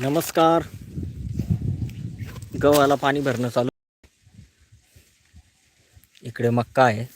नमस्कार. गव्हाला पाणी भरणं चालू. इकडे मक्का आहे.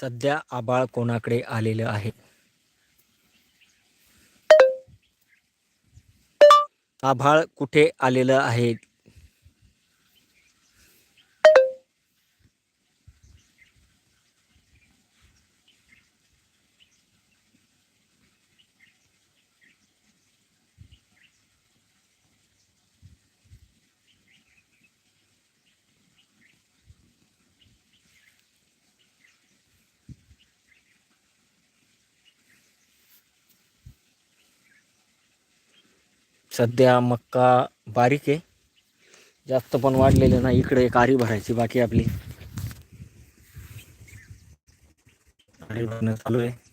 सध्या आबाळ कोणाकडे आलेलं आहे? आभाळ कुठे आलेलं आहे? सध्या मक्का बारीक आहे. जास्त पण वाढलेले नाही. इकडे एक आरी भरायची बाकी आपली. आरी भरणं चालू आहे.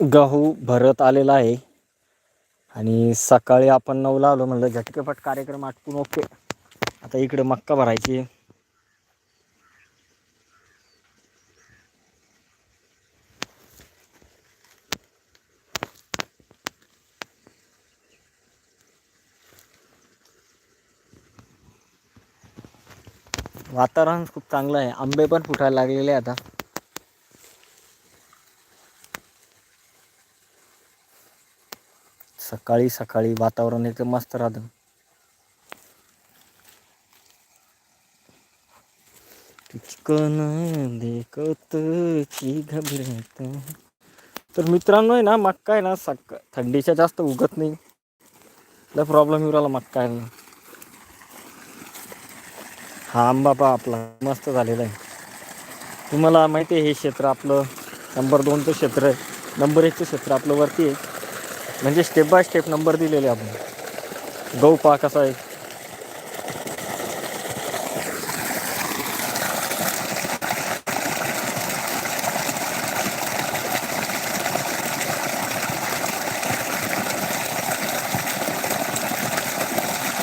गहू भरत आलेला आहे. आणि सकाळी आपण नऊला आलो म्हणलं झटकेपट कार्यक्रम आटपून ओके. आता इकडे मक्का भरायची. वातावरण खूप चांगलं आहे. आंबे पण फुटायला लागलेले आहे आता. सकाळी सकाळी वातावरण एकदम मस्त राहतं. चिकन देखत की घबरत. तर मित्रांनो आहे ना मक्का आहे ना सक थंडीच्या जास्त उगत नाही. लय प्रॉब्लेम येऊ राहिला मक्का आहे हा आंबा पहा आपला मस्त झालेला आहे. तुम्हाला माहिती आहे हे क्षेत्र आपलं नंबर दोनचं क्षेत्र आहे. नंबर एकचं क्षेत्र आपलं वरती आहे. म्हणजे स्टेप बाय स्टेप नंबर दिलेले आपण. गहू पा कसा आहे?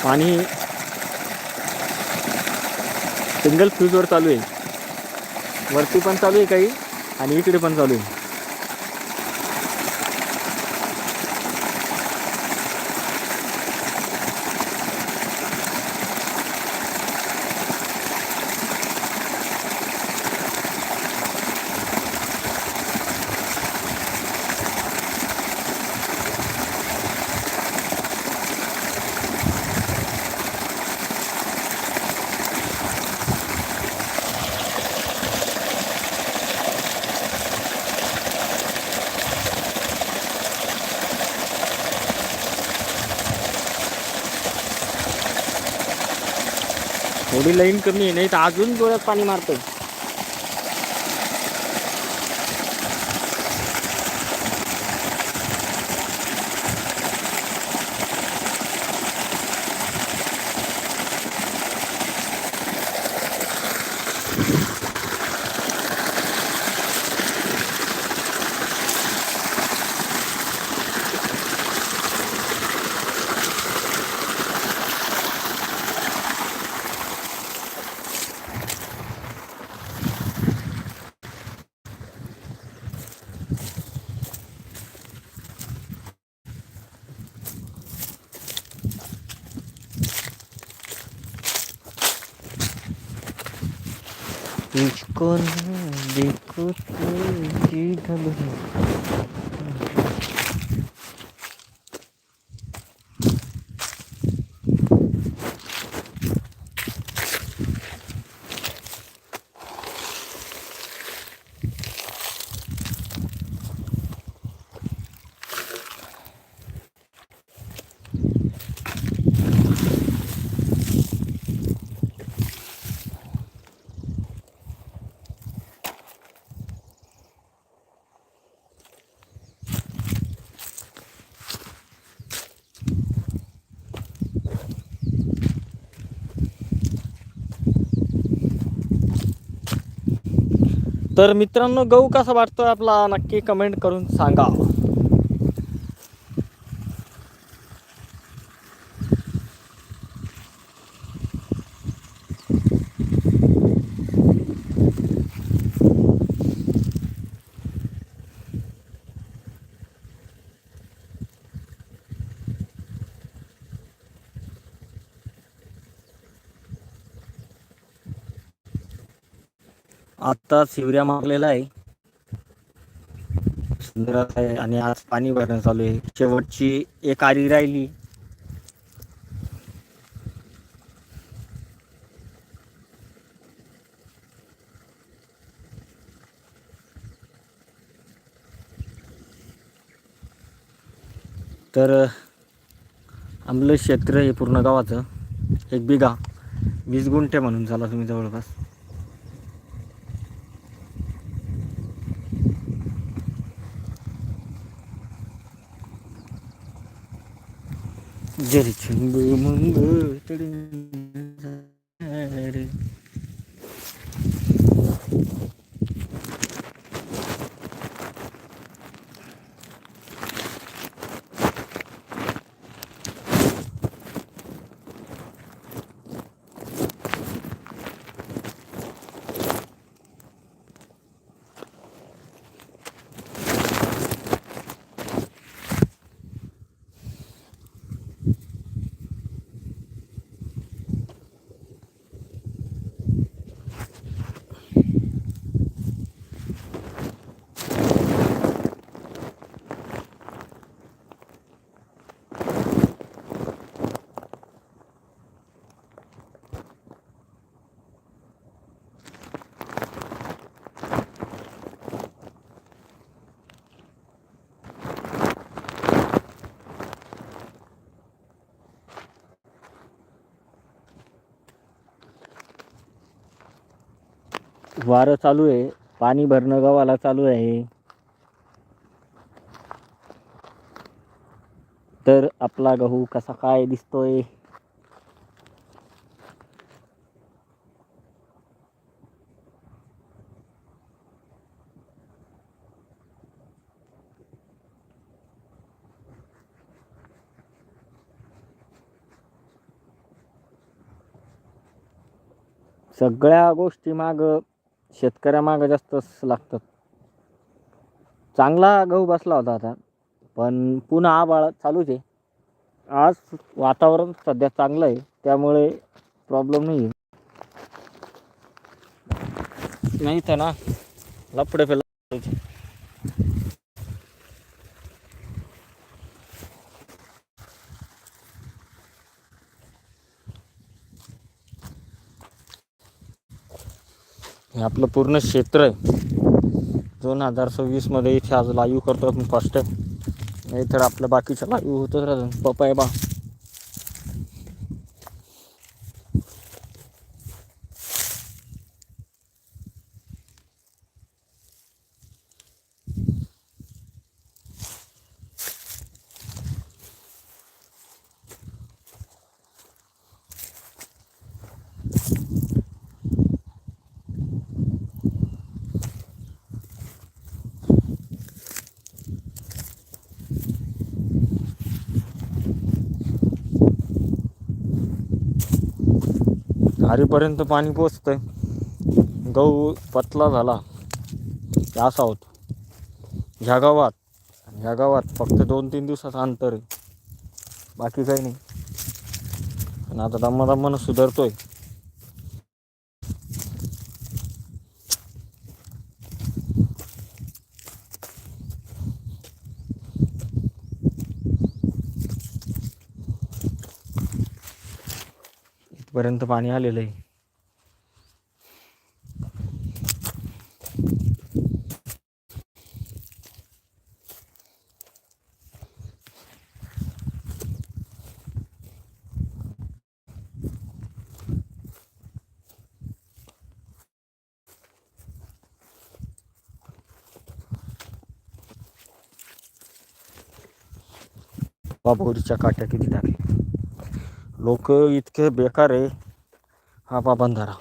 पाणी सिंगल फ्यूजवर चालू आहे. वरती पण चालू आहे काही आणि इकडे पण चालू आहे. थोडी लाईन कमी आहे नाही तर अजून डोळ्यात पाणी मारतंय. Mm-hmm. तर मित्रांनो गहू कसा वाटतो आपला? नक्की कमेंट करून सांगा. आता शिवऱ्या मागलेला आहे. सुंदर आहे आणि आज पाणी भरणं चालू आहे. शेवटची एक आरी राहिली. तर आमलं क्षेत्र हे पूर्ण गावाचं. एक बिघा. वीस गुंठे म्हणून झाला तुम्ही जवळपास. Jadi cemburu membetulin वारं चालू आहे. पाणी भरणं गव्हाला चालू आहे. तर आपला गहू कसा काय दिसतोय? सगळ्या गोष्टी माग शेतकऱ्यामागं जास्तच लागतात. चांगला गहू बसला होता आता पण पुन्हा आबाळ चालूच आहे. आज वातावरण सध्या चांगलं आहे त्यामुळे प्रॉब्लेम नाही आहे. नाही तर ना लपडे फेला हे आपलं पूर्ण क्षेत्र आहे. दोन हजार सव्वीसमध्ये इथे आज लाईव्ह करतो आपण फर्स्ट टाईम नाही तर आपलं बाकीचं लाईव्ह होतच राहतं. पप्पा बा. खारीपर्यंत पाणी पोचतंय. गहू पतला झाला. असा होतो ह्या गावात ह्या गावात फक्त दोन तीन दिवसाचं अंतर आहे. बाकी काही नाही. आणि आता दम्मा दम्मानं सुधारतोय. पर्यंत पाणी आलेलं आहे. बाबोरीच्या काट्या किती टाकल्या? लोक इतके बेकार आहे. हा बा बंधारा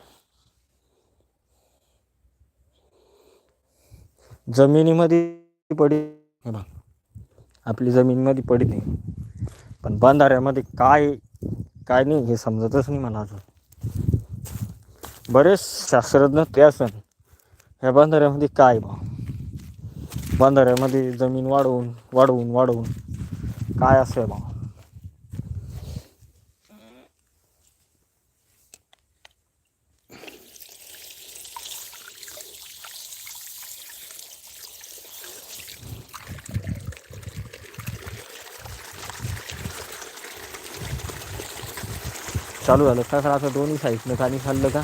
जमिनीमध्ये पडी आपली जमिनीमध्ये पडत नाही. पण बंधाऱ्यामध्ये काय काय नाही हे समजतच नाही मला अजून. बरेच शास्त्रज्ञ ते असन ह्या बंधाऱ्यामध्ये काय बा? बंधाऱ्यामध्ये जमीन वाढवून वाढवून वाढवून काय असं बा? चालू झालं. का असं दोन्ही साईडनं पाणी खाल्लं का?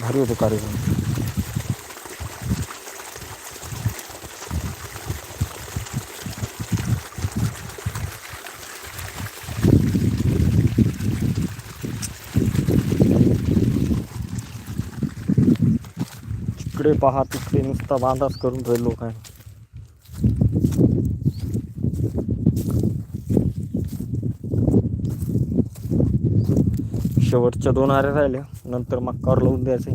भारी होतो कार्यक्रम. तिकडे पहा तिकडे नुसता बांधाच करून राहील लोकांनी शेवटच्या दोन आरे राहिले नंतर मक्कावर लावून द्यायचे.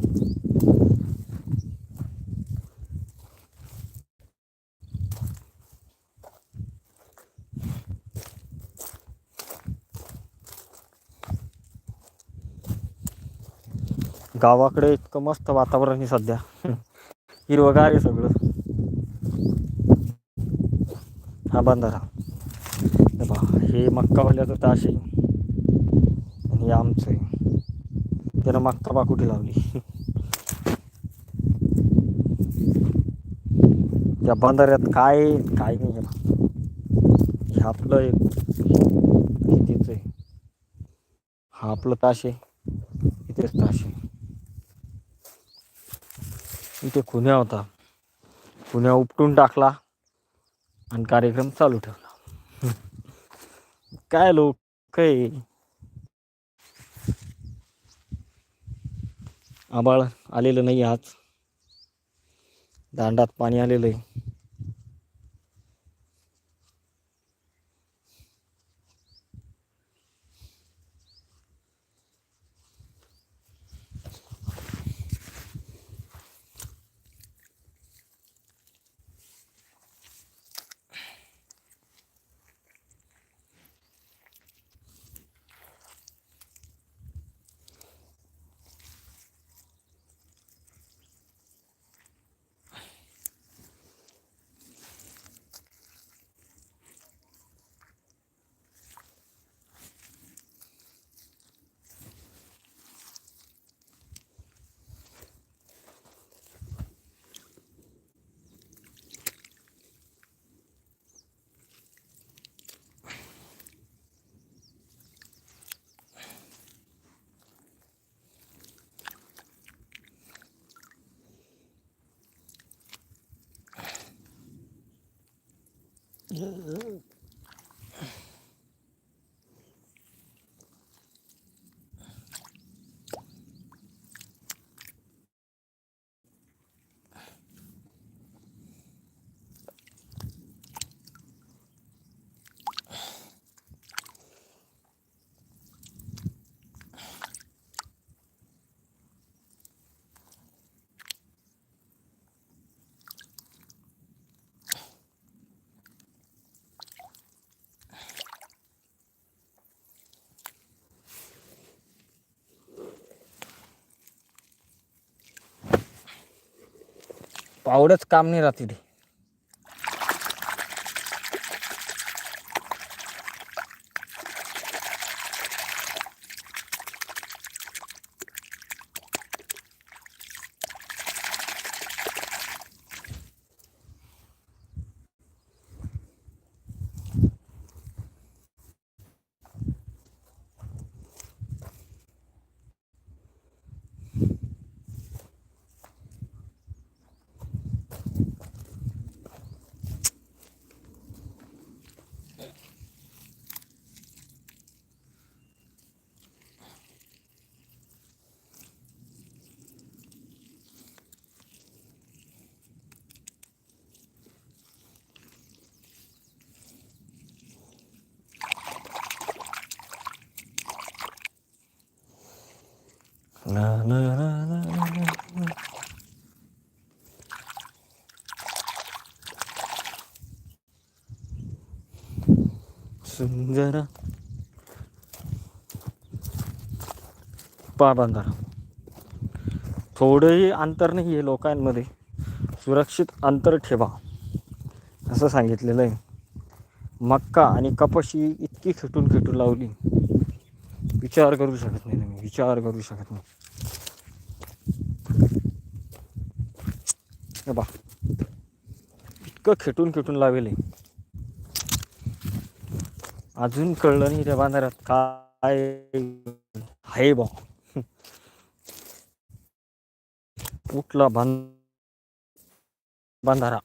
गावाकडे इतकं मस्त वातावरण आहे सध्या. हिरवगार आहे सगळं. हा बंधारा. हे मक्कावाल्याचं ताश आहे आणि आमचं आहे. त्यानं मागता पाकुटी कुठे लावली? त्या बंधाऱ्यात काय काय नाही आहे? हे आपलं एक हे आहे. हा आपलं ताश आहे. इथेच ताश आहे. इथे खुन्या होता. खुन्या उपटून टाकला आणि कार्यक्रम चालू ठेवला. काय लोक काय आबाळ आलेलं नाही आज. दांडात पाणी आलेलं आहे. Yeah. आवडच काम नाही राहते ते Na, na, na, na, na, na. सुंदर पा बांधारा थोडंही अंतर नाही आहे लोकांमध्ये. सुरक्षित अंतर ठेवा. असं सांगितलेलं आहे. मक्का आणि कपाशी इतकी खेटून खेटून लावली. विचार करू शकत नाही तुम्ही. विचार करू शकत नाही. बा इतकं खेटून खेटून लावेल. अजून कळलं नाही त्या बांधाऱ्यात काय आहे बा. कुठला बांध बांधारा.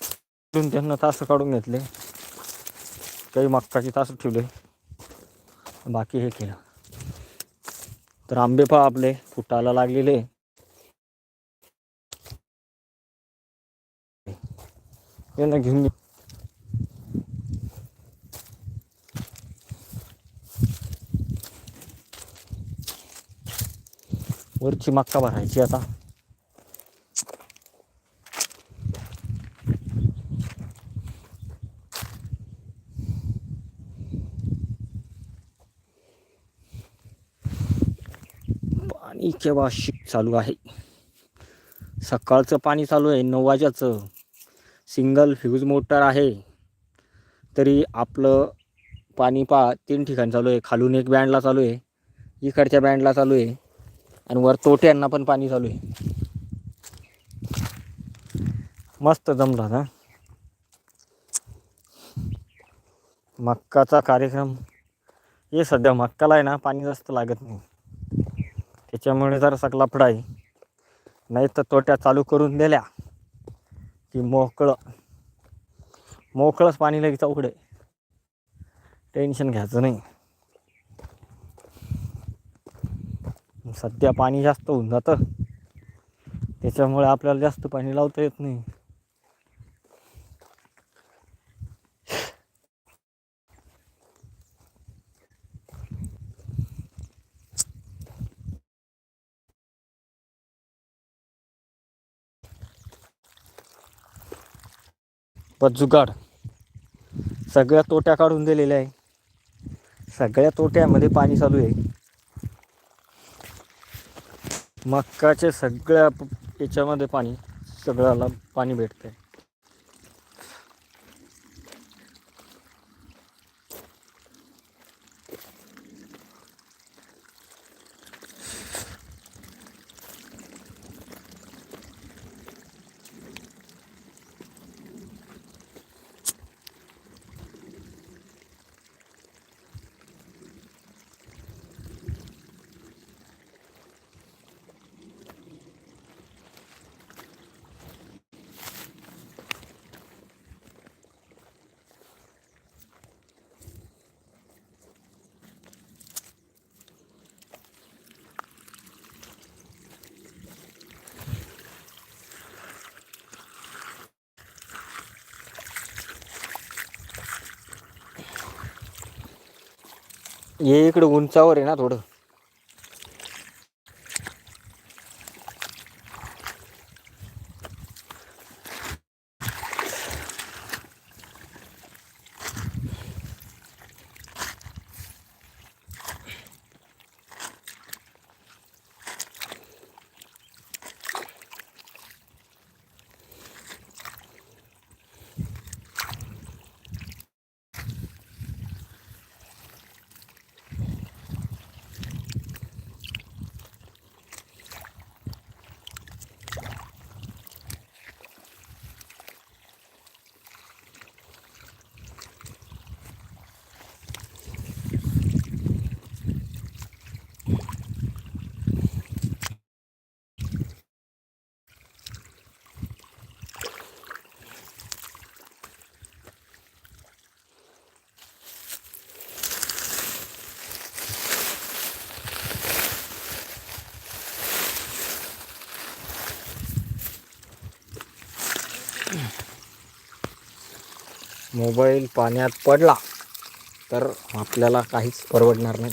तिथून त्यांना तास काढून घेतले. काही मक्काचे तास ठेवले. बाकी हे केलं. तर आंबे पहा आपले. फुटायला लागलेले. यांना घेऊन वरची मक्का भरायची आता. पाणी केव्हा शिक चालू आहे. सकाळचं पाणी चालू आहे नऊ वाजाचं सिंगल फ्यूज मोटर आहे तरी आपलं पाणी पा तीन ठिकाणी चालू आहे. खालून एक बँडला चालू आहे इकडच्या बँडला चालू आहे आणि वर तोट्यांना पण पाणी चालू आहे. मस्त जमला ना? मक्काचा कार्यक्रम. हे सध्या मक्काला आहे ना पाणी जास्त लागत नाही. त्याच्यामुळे जरासा लफडा आहे. नाही तर तोट्या चालू करून दिल्या. की मोकळं. मोकळंच पाणी लगेच उघडे टेन्शन घ्यायचं नाही. सध्या पाणी जास्त होऊन जातं. त्याच्यामुळे आपल्याला जास्त पाणी लावता येत नाही. पण जुगाड. सगळ्या तोट्या काढून दिलेल्या आहे. सगळ्या तोट्यामध्ये पाणी चालू आहे. मक्काचे सगळ्या याच्यामध्ये पाणी सगळ्याला पाणी भेटतंय. हे इकडे उंचावर आहे ना थोडं. मोबाईल पाण्यात पडला तर आपल्याला काहीच परवडणार नाही.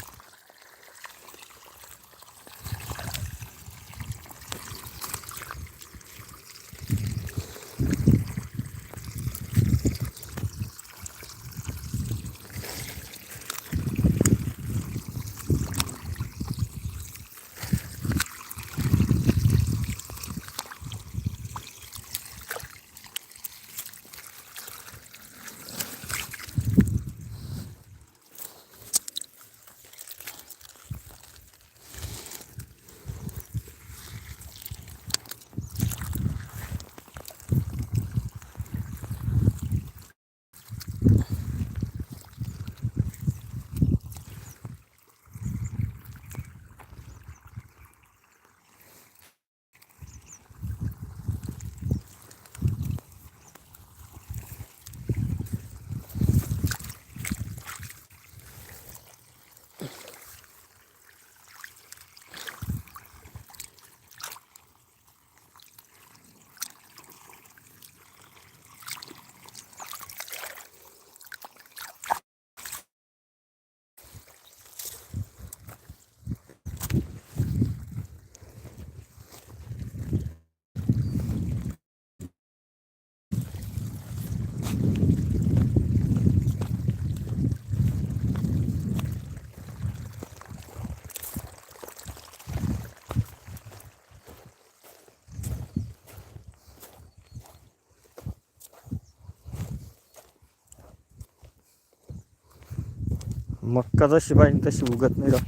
मक्का जशी पाहिजे तशी उगत नाही राव.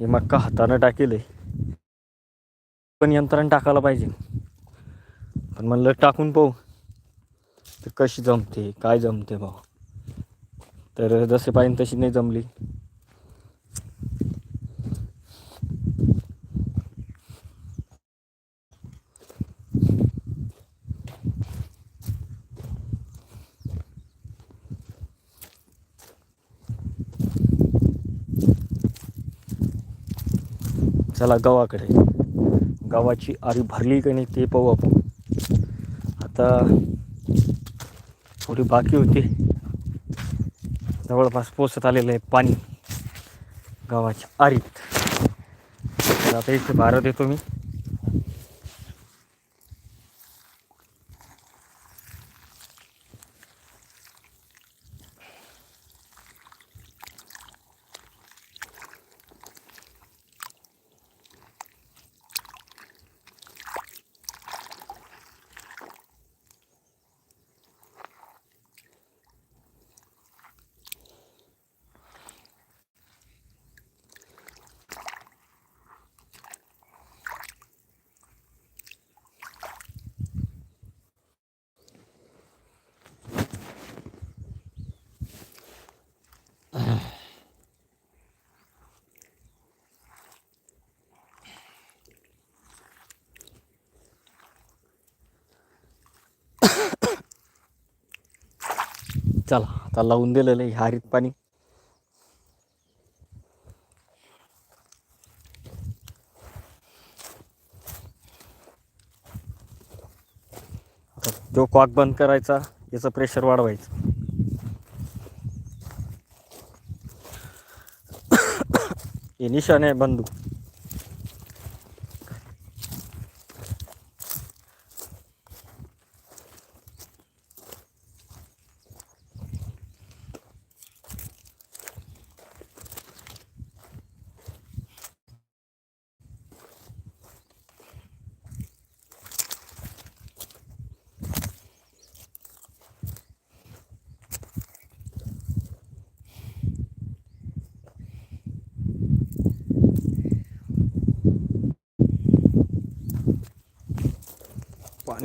हे मक्का हातानं टाकेल पण यंत्रानं टाकायला पाहिजे. पण म्हणलं टाकून पाहू. तर कशी जमते काय जमते भाऊ. तर जसे पाहिजे तशी नाही जमली. चला गावाकडे. गावाची आरी भरली का नाही ते पाहू आपण. आता थोडी बाकी होती. जवळपास पोचत आलेलं आहे पाणी. गावाच्या आरीत. आता इथे भारत येतो मी. चला आता लावून दिलेलं आहे हारीत पाणी. तो कॉक बंद करायचा याचं प्रेशर वाढवायचं. हे निशाण आहे बंदूक.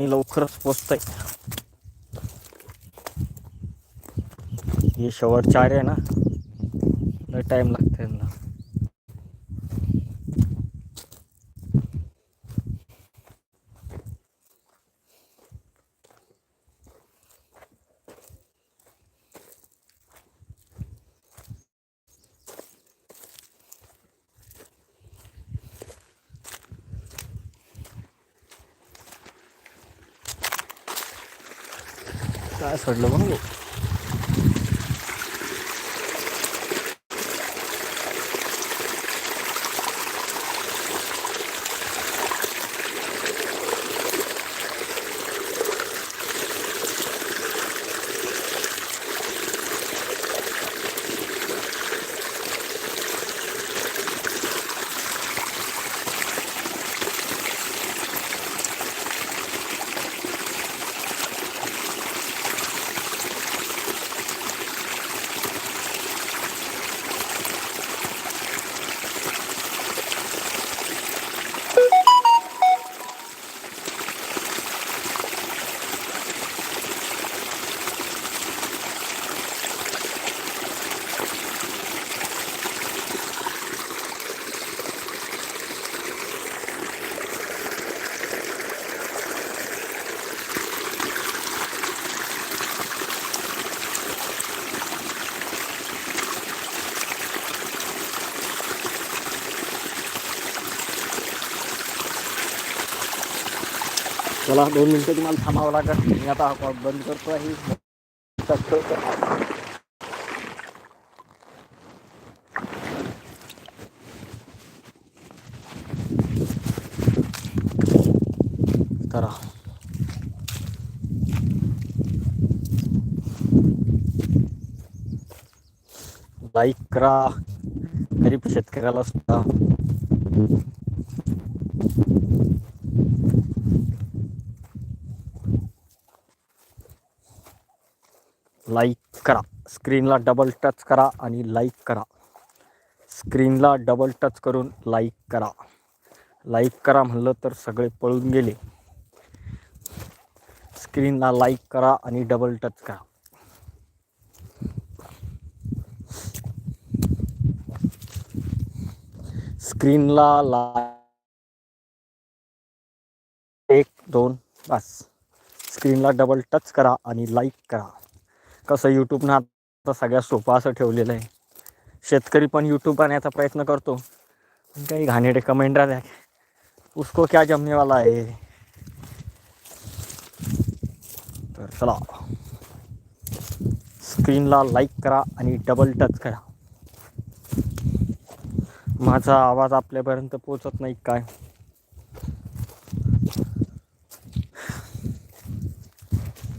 आणि लवकरच पोचतंय. हे शेवट चार आहे ना? लय टाइम लागते यांना काय सोडलं मग चला दोन मिनिटं तुम्हाला थांबावं लागत मी आता हा कॉल बंद करतो आहे करा लाईक करा गरीब शेतकऱ्याला सुद्धा लाईक करा. स्क्रीनला डबल टच करा आणि लाईक करा. स्क्रीनला डबल टच करून लाईक करा. लाईक करा म्हणलं तर सगळे पळून गेले. स्क्रीनला लाईक करा आणि डबल टच करा. स्क्रीनला ला एक दोन बस. स्क्रीनला डबल टच करा आणि लाईक करा. कसं यूट्यूबनं आता सगळ्यात सोपं असं ठेवलेलं आहे. शेतकरी पण यूट्यूब बनण्याचा प्रयत्न करतो. पण काही घाणेडे कमेंट राहत्या उसको क्या जमनेवाला आहे? तर चला. स्क्रीनला लाईक करा आणि डबल टच करा. माझा आवाज आपल्यापर्यंत पोचत नाही काय?